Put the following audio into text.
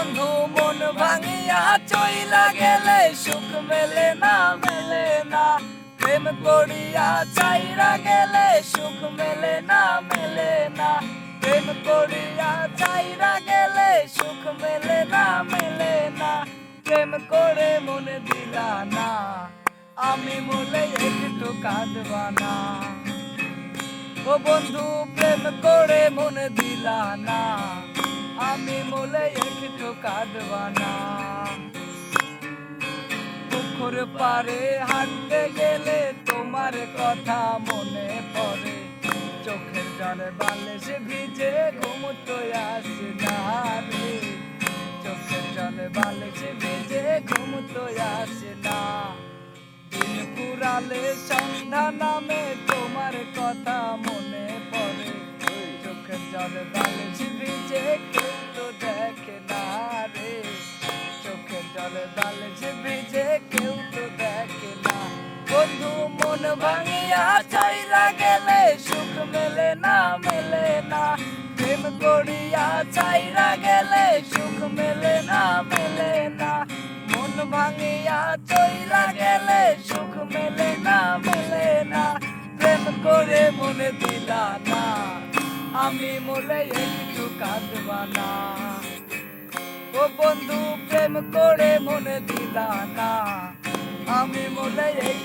বন্ধু, মন ভাঙিয়া চইলা গেলে সুখ মেলে না মেলে না। প্রেম করিয়া চাইরা গেলে সুখ মেলে না মেলে না। প্রেম করিয়া চাইরা গেলে সুখ মেলে না মেলে না। প্রেম করে মনে দিলা না আমি বলে একটু কাঁদবা না ও বন্ধু, প্রেম করে মনে দিলা না আমি বলে একটু কাঁদবা না। পুকুর পারে হাঁটতে গেলে তোমার কথা মনে পড়ে। চোখের জলে বালিশ ভিজে ঘুম তো আসে না রে। চোখের জলে বালিশ ভিজে ঘুম তো আসে না দিন পুরালে সন্ধ্যা নামে তোমার কথা মনে পড়ে। চোখের জলে বালিশ ভিজে মন ভাঙিয়া চাইলা গেলে সুখ মেলে না মেলে না। প্রেম করিয়া চাইরা গেলে সুখ মেলে না মেলে না। মন ভাঙিয়া চইলা গেলে সুখ মেলে না মেলে না। প্রেম করে মনে দিলা না, আমি মনে একটু কাঁদবা না। ও বন্ধু, প্রেম করে মনে দিলা না, আমি মনে একটু কাঁদবা না